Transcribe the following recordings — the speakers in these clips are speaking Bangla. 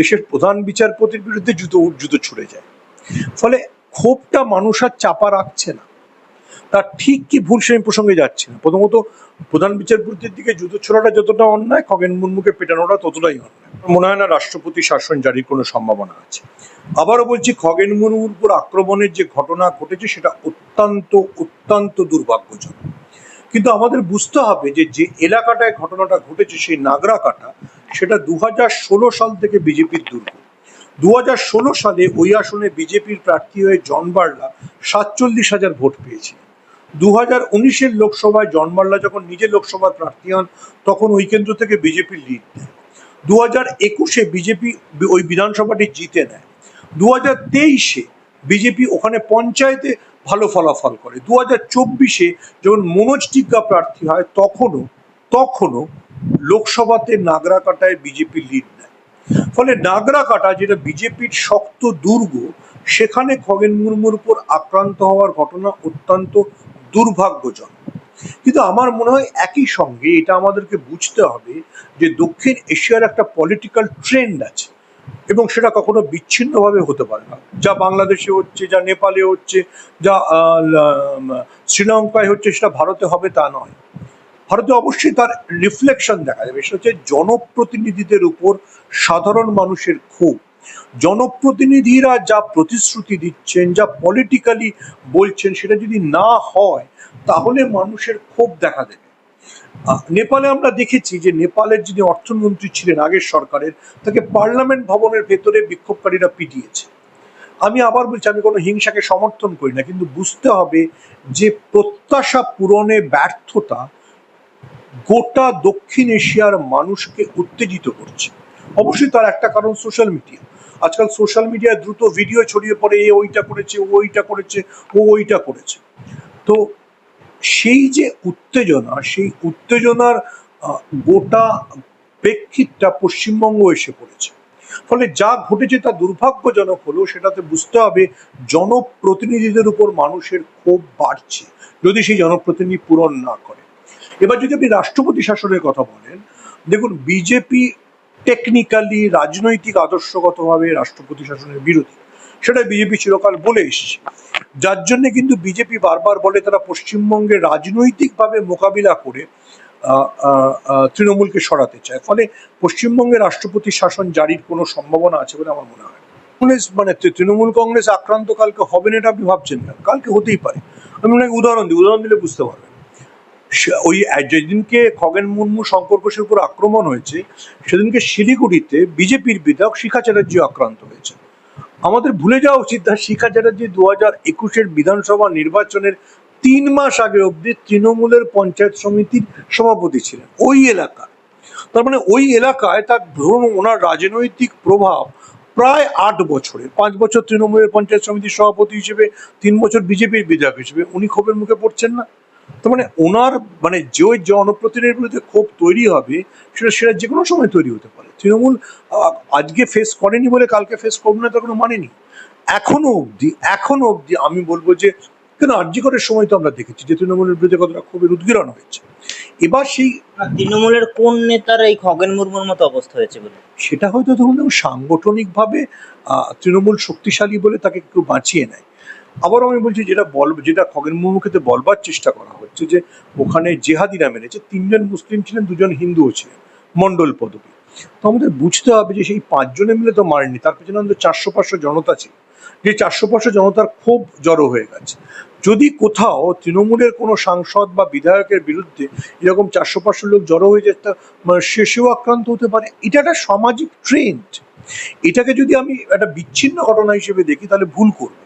দেশের প্রধান বিচারপতির বিরুদ্ধে জুতো জুতো ছুড়ে যায়। ফলে ক্ষোভটা মানুষ আর চাপা রাখছে না। তার ঠিক কি ভুল সেই প্রসঙ্গে যাচ্ছে না। প্রথমত, প্রধান বিচারপতির দিকে জুতো ছোড়াটা যতটা অন্যায়, খগেন মুর্মুকে পেটানোটা ততটাই অন্যায়। মনে হয় না রাষ্ট্রপতি শাসন জারির কোনো সম্ভাবনা আছে। আবারও বলছি, খগেন মুর্মুর উপর আক্রমণের যে ঘটনা ঘটেছে, সেটা অত্যন্ত অত্যন্ত দুর্ভাগ্যজনক। কিন্তু আমাদের বুঝতে হবে যে যে এলাকাটায় ঘটনাটা ঘটেছে, সেই নাগরা কাটা সেটা দু সাল থেকে বিজেপির দুর্গ। দু সালে ওই আসনে বিজেপির প্রার্থী হয়ে জন বার্লা সাতচল্লিশ হাজার ভোট পেয়েছিলেন। দু হাজার উনিশের লোকসভায় জন বার্লা যখন নিজে লোকসভার প্রার্থী হন, তখন ওই কেন্দ্র থেকে বিজেপির লিড নেয় দু হাজার একুশে বিজেপি ওই বিধানসভাটি জিতে নেয়। দু হাজার তেইশে বিজেপি ওখানে পঞ্চায়েতে ভালো ফলাফল করে। দু হাজার চব্বিশে যখন মনোজ টিগ্গা প্রার্থী হয়, তখনও তখনও লোকসভাতে নাগরা কাটায় বিজেপি লিড নেয়। ফলে নাগরা কাটা যেটা বিজেপির শক্ত দুর্গ, সেখানে খগেন মুর্মুর উপর আক্রান্ত হওয়ার ঘটনা অত্যন্ত দুর্ভাগ্যজনক। কিন্তু আমার মনে হয় একই সঙ্গে এটা আমাদেরকে বুঝতে হবে যে দক্ষিণ এশিয়ার একটা পলিটিক্যাল ট্রেন্ড আছে এবং সেটা কখনো বিচ্ছিন্নভাবে হতে পারে না। যা বাংলাদেশে হচ্ছে, যা নেপালে হচ্ছে, যা শ্রীলঙ্কায় হচ্ছে, সেটা ভারতে হবে তা নয়। ভারতে অবশ্যই তার রিফ্লেকশন দেখা যাবে। সেটা হচ্ছে জনপ্রতিনিধিদের উপর সাধারণ মানুষের ক্ষোভ। জনপ্রতিনিধিরা যা প্রতিশ্রুতি দিচ্ছেন, যা পলিটিক্যালি বলছেন, সেটা যদি না হয়, তাহলে মানুষের ক্ষোভ দেখা দেবে। নেপালে আমরা দেখেছি যে নেপালের যিনি অর্থমন্ত্রী ছিলেন, আগের সরকারের, তাকে পার্লামেন্ট ভবনের ভেতরে বিক্ষোভকারীরা পিটিয়েছে। আমি আবার বলছি, আমি কোনো হিংসাকে সমর্থন করি না, কিন্তু বুঝতে হবে যে প্রত্যাশা পূরণে ব্যর্থতা গোটা দক্ষিণ এশিয়ার মানুষকে উত্তেজিত করছে। অবশ্যই তার একটা কারণ সোশ্যাল মিডিয়া আজকাল সোশ্যাল মিডিয়ায় দ্রুত ভিডিও ছড়িয়ে পড়ে, এ ওইটা করেছে, ও ওইটা করেছে, ও ওইটা করেছে। তো সেই যে উত্তেজনা, সেই উত্তেজনার গোটা প্রেক্ষিতটা পশ্চিমবঙ্গ এসে পড়েছে। ফলে যা ঘটেছে তা দুর্ভাগ্যজনক হলেও সেটাতে বুঝতে হবে, জনপ্রতিনিধিদের উপর মানুষের ক্ষোভ বাড়ছে। যদি সেই জনপ্রতিনিধি পূরণ না করে। এবার যদি আপনি রাষ্ট্রপতি শাসনের কথা বলেন, দেখুন বিজেপি টেকনিক্যালি রাজনৈতিক আদর্শগতভাবে রাষ্ট্রপতি শাসনের বিরোধী। সেটা বিজেপি চিরকাল বলে এসছে। যার জন্য কিন্তু বিজেপি বারবার বলে তারা পশ্চিমবঙ্গে রাজনৈতিকভাবে মোকাবিলা করে তৃণমূলকে সরাতে চায়। ফলে পশ্চিমবঙ্গে রাষ্ট্রপতি শাসন জারির কোনো সম্ভাবনা আছে বলে আমার মনে হয় কংগ্রেস মানে তৃণমূল কংগ্রেস আক্রান্ত, কালকে হবে না এটা আপনি ভাবছেন না কালকে হতেই পারে। আমি উদাহরণ দিই। উদাহরণ দিলে বুঝতে পারবেন। ওই যেদিনকে খগেন মুর্মু শঙ্কর ঘোষের উপর আক্রমণ হয়েছে, সেদিনকে শিলিগুড়িতে বিজেপির বিধায়ক শিখা চ্যাটার্জি আক্রান্ত হয়েছে। আমাদের ভুলে যাওয়া উচিত শিখা চ্যাটার্জি দু হাজার একুশের বিধানসভা নির্বাচনের তিন মাস আগে অবধি তৃণমূলের পঞ্চায়েত সমিতির সভাপতি ছিলেন, ওই এলাকা তার মানে ওই এলাকায় তার ধরুন ওনার রাজনৈতিক প্রভাব প্রায় আট বছরে, পাঁচ বছর তৃণমূলের পঞ্চায়েত সমিতির সভাপতি হিসেবে, তিন বছর বিজেপির বিধায়ক হিসেবে, উনি ক্ষোভের মুখে পড়ছেন না? তার মানে ওনার মানে যে ওই জনপ্রতিনিধির বিরুদ্ধে ক্ষোভ তৈরি হবে সেটা সেটা যে কোনো সময় তৈরি হতে পারে। তৃণমূল আজকে ফেস করেনি বলে কালকে ফেস করবে না তার কোনো মানে নেই। এখনও অবধি এখনও অবধি আমি বলব যে কেন আর্যিকরের সময় তো আমরা দেখেছি যে তৃণমূলের বিরুদ্ধে কতটা ক্ষোভের উদ্গীরণ হয়েছে। এবার সেই তৃণমূলের কোন নেতার এই খগেন মুর্মুর মতো অবস্থা হয়েছে বলে? সেটা হয়তো ধরুন সাংগঠনিকভাবে আহ, তৃণমূল শক্তিশালী বলে তাকে একটু বাঁচিয়ে নেয়। আবার আমি বলছি যেটা বল যেটা খগেন মুর্মুকে বলবার চেষ্টা করা হচ্ছে যে ওখানে জেহাদিরা মেরেছে, তিনজন মুসলিম ছিলেন, দুজন হিন্দুও ছিলেন, মণ্ডল পদবী। তো আমাদের বুঝতে হবে যে সেই পাঁচজনে মিলে তো মারেনি তার পেছনে আমাদের চারশো পাঁচশো জনতা ছিল। যে চারশো পাঁচশো জনতার খুব জড়ো হয়ে গেছে। যদি কোথাও তৃণমূলের কোনো সাংসদ বা বিধায়কের বিরুদ্ধে এরকম চারশো পাঁচশো লোক জড়ো হয়ে যায়, তা মানে সেও আক্রান্ত হতে পারে। এটা একটা সামাজিক ট্রেন্ড এটাকে যদি আমি একটা বিচ্ছিন্ন ঘটনা হিসেবে দেখি, তাহলে ভুল করব।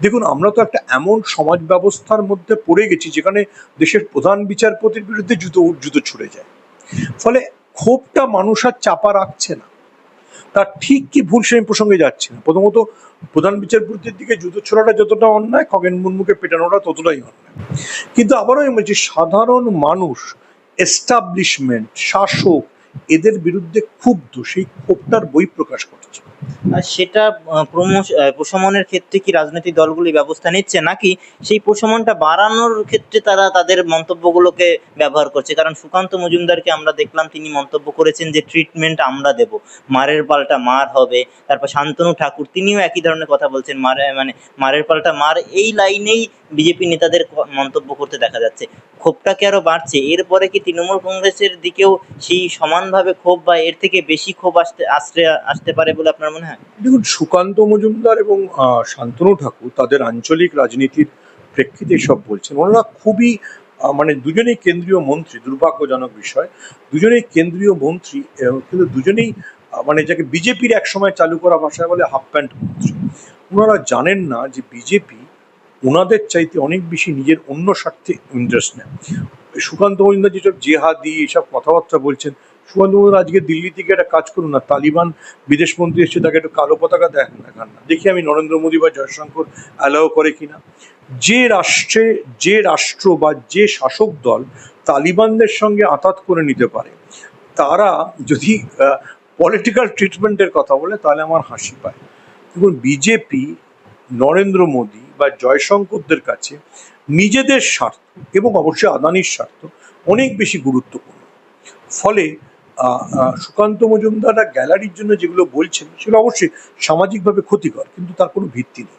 দেখুন, আমরা তো একটা এমন সমাজ ব্যবস্থার মধ্যে পড়ে গেছি যেখানে দেশের প্রধান বিচারপতির বিরুদ্ধে জুতো জুতো ছুড়ে যায়। ফলে ক্ষোভটা মানুষ আর চাপা রাখছে না। তার ঠিক কি ভুল সেই প্রসঙ্গে যাচ্ছে না? প্রথমত, প্রধান বিচারপতির দিকে জুতো ছোড়াটা যতটা অন্যায়, খগেন মুর্মুকে পেটানোটা ততটাই অন্যায়। কিন্তু আবারও আমি বলছি, সাধারণ মানুষ এস্টাবলিশমেন্ট শাসক, এদের বিরুদ্ধে ক্ষুব্ধ, সেই ক্ষোভটার বই প্রকাশ আর সেটা প্রশমনের ক্ষেত্রে কি রাজনৈতিক দলগুলি ব্যবস্থা নিচ্ছে নাকি সেই প্রশমনটা বাড়ানোর ক্ষেত্রে তারা তাদের মন্তব্যগুলোকে ব্যবহার করছে? কারণ সুকান্ত মজুমদারকে আমরা দেখলাম, তিনি মন্তব্য করেছেন যে ট্রিটমেন্ট আমরা দেব। মারের পাল্টা মার হবে। তারপর শান্তনু ঠাকুর, তিনিও একই ধরনের কথা বলছেন, মারে মানে মারের পাল্টা মার। এই লাইনেই বিজেপি নেতাদের মন্তব্য করতে দেখা যাচ্ছে। ক্ষোভটা কি আরও বাড়ছে? এরপরে কি তৃণমূল কংগ্রেসের দিকেও সেই সমানভাবে ক্ষোভ বা এর থেকে বেশি ক্ষোভ আসতে আসতে আসতে পারে বলে আপনার মনে হয়? দেখুন, সুকান্ত মজুমদার এবং শান্তনু ঠাকুর তাদের আঞ্চলিক রাজনীতির প্রেক্ষিতে সব বলছেন। ওনারা খুবই মানে দুজনেই কেন্দ্রীয় মন্ত্রী, দুর্ভাগ্যজনক বিষয়। দুজনেই কেন্দ্রীয় মন্ত্রী কিন্তু দুজনেই মানে যাকে বিজেপির এক সময় চালু করা ভাষায় বলে হাফ প্যান্ট মন্ত্রী। ওনারা জানেন না যে বিজেপি ওনাদের চাইতে অনেক বেশি নিজের অন্য স্বার্থে ইন্টারেস্ট নেয়। সুকান্ত মজুমদার যেসব জেহাদি এসব কথাবার্তা বলছেন মজুমদার আজকে দিল্লি থেকে একটা কাজ করুন না, তালিবান বিদেশমন্ত্রী এসে তাকে একটু কালো পতাকা দেখ দেখান না। দেখি আমি নরেন্দ্র মোদী বা জয়শঙ্কর অ্যালাও করে কিনা। যে রাষ্ট্রে, যে রাষ্ট্র বা যে শাসক দল তালিবানদের সঙ্গে আতাত করে নিতে পারে, তারা যদি পলিটিক্যাল ট্রিটমেন্টের কথা বলে, তাহলে আমার হাসি পায়। দেখুন বিজেপি নরেন্দ্র মোদী বা জয়শঙ্করদের কাছে নিজেদের স্বার্থ এবং অবশ্যই আদানির স্বার্থ অনেক বেশি গুরুত্বপূর্ণ। ফলে সুকান্ত মজুমদাররা গ্যালারির জন্য যেগুলো বলছেন সেগুলো অবশ্যই সামাজিকভাবে ক্ষতিকর কিন্তু তার কোনো ভিত্তি নেই।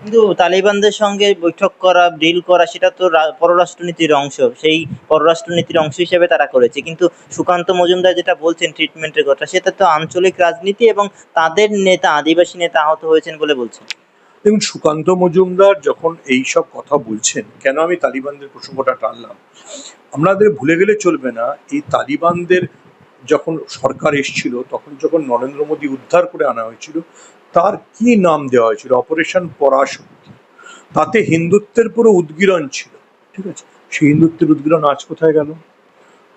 কিন্তু তালিবানদের সঙ্গে বৈঠক করা ডিল করা সেটা তো পররাষ্ট্রনীতির অংশ। সেই পররাষ্ট্রনীতির অংশ হিসেবে তারা করেছে। কিন্তু সুকান্ত মজুমদার যেটা বলছেন ট্রিটমেন্টের কথা সেটা তো আঞ্চলিক রাজনীতি এবং তাদের নেতা আদিবাসী নেতা আহত হয়েছেন বলে বলছেন। দেখুন সুকান্ত মজুমদার যখন এই সব কথা বলছেন কেন আমি তালিবানদের প্রসঙ্গটা টানলাম? আমাদের ভুলে গেলে চলবে না এই তালিবানদের যখন সরকার এসেছিল, তখন যখন নরেন্দ্র মোদী উদ্ধার করে আনা হয়েছিল, তার কি নাম দেওয়া হয়েছিল? অপারেশন পরাশক্তি। তাতে হিন্দুত্বের পুরো উদ্গীরণ ছিল। ঠিক আছে? সেই হিন্দুত্বের উদ্গীরণ আজ কোথায় গেল?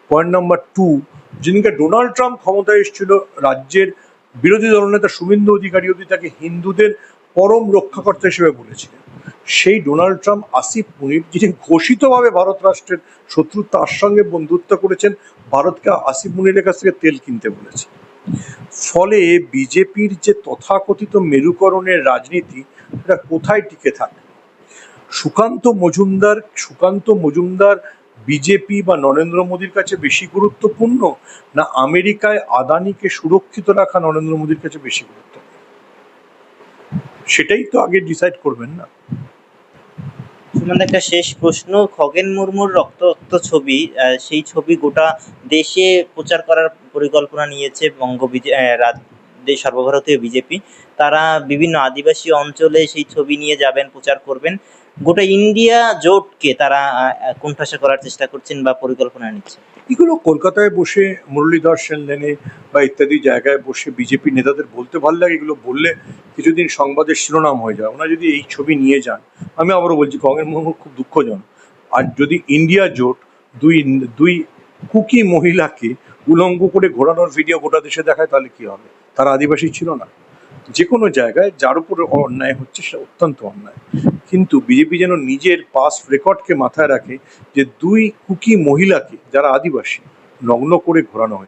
পয়েন্ট নাম্বার টু যেদিনকে ডোনাল্ড ট্রাম্প ক্ষমতায় এসেছিল, রাজ্যের বিরোধী দলনেতা শুভেন্দু অধিকারী অবধি তাকে হিন্দুদের পরম রক্ষাকর্তা হিসেবে বলেছিলেন। সেই ডোনাল্ড ট্রাম্প, আসিফ মুনির, যিনি ঘোষিতভাবে ভারত রাষ্ট্রের শত্রু, তার সঙ্গে বন্ধুত্ব করেছেন, ভারতকে আসিফ মুনিরের কাছ থেকে তেল কিনতে বলেছে। ফলে বিজেপির যে তথাকথিত মেরুকরণের রাজনীতি এটা কোথায় টিকে থাকে? সুকান্ত মজুমদার সুকান্ত মজুমদার বিজেপি বা নরেন্দ্র মোদীর কাছে বেশি গুরুত্বপূর্ণ, না আমেরিকায় আদানিকে সুরক্ষিত রাখা নরেন্দ্র মোদীর কাছে বেশি গুরুত্বপূর্ণ? সেটাই তো আগে ডিসাইড করবেন না। সুমন একটা শেষ প্রশ্ন। খগেন মুর্মুর রক্তাক্ত ছবি সেই ছবি গোটা দেশে প্রচার করার পরিকল্পনা নিয়েছে বঙ্গ বিজে- সর্বভারতীয় বিজেপি। তারা বিভিন্ন আদিবাসী অঞ্চলে সেই ছবি নিয়ে যাবেন, প্রচার করবেন। গোটা ইন্ডিয়া জোটকে তারা কোণঠাসা করার চেষ্টা করছেন বা পরিকল্পনা নিচ্ছে এগুলো কলকাতায় বসে মুরলীধর সেন লেনে বা ইত্যাদি জায়গায় বসে বিজেপি নেতাদের বলতে ভালো লাগে, এগুলো বললে কিছুদিন সংবাদের শিরোনাম হয়ে যায়। ওনারা যদি এই ছবি নিয়ে যান, আমি আবারও বলছি মুর্মু খুব দুঃখজনক। আর যদি ইন্ডিয়া জোট দুই দুই কুকি মহিলাকে উলঙ্গ করে ঘোরানোর ভিডিও গোটা দেশে দেখায়, তাহলে কি হবে? তারা আদিবাসী ছিল না। যে কোনো জায়গায় যার উপর অন্যায় হচ্ছে, সেটা অত্যন্ত অন্যায়। কিন্তু বিজেপি যেন নিজের পাস্ট রেকর্ডকে মাথায় রাখে যে দুই কুকি মহিলাকে যারা আদিবাসী, নগ্ন করে ঘোরানো হয়।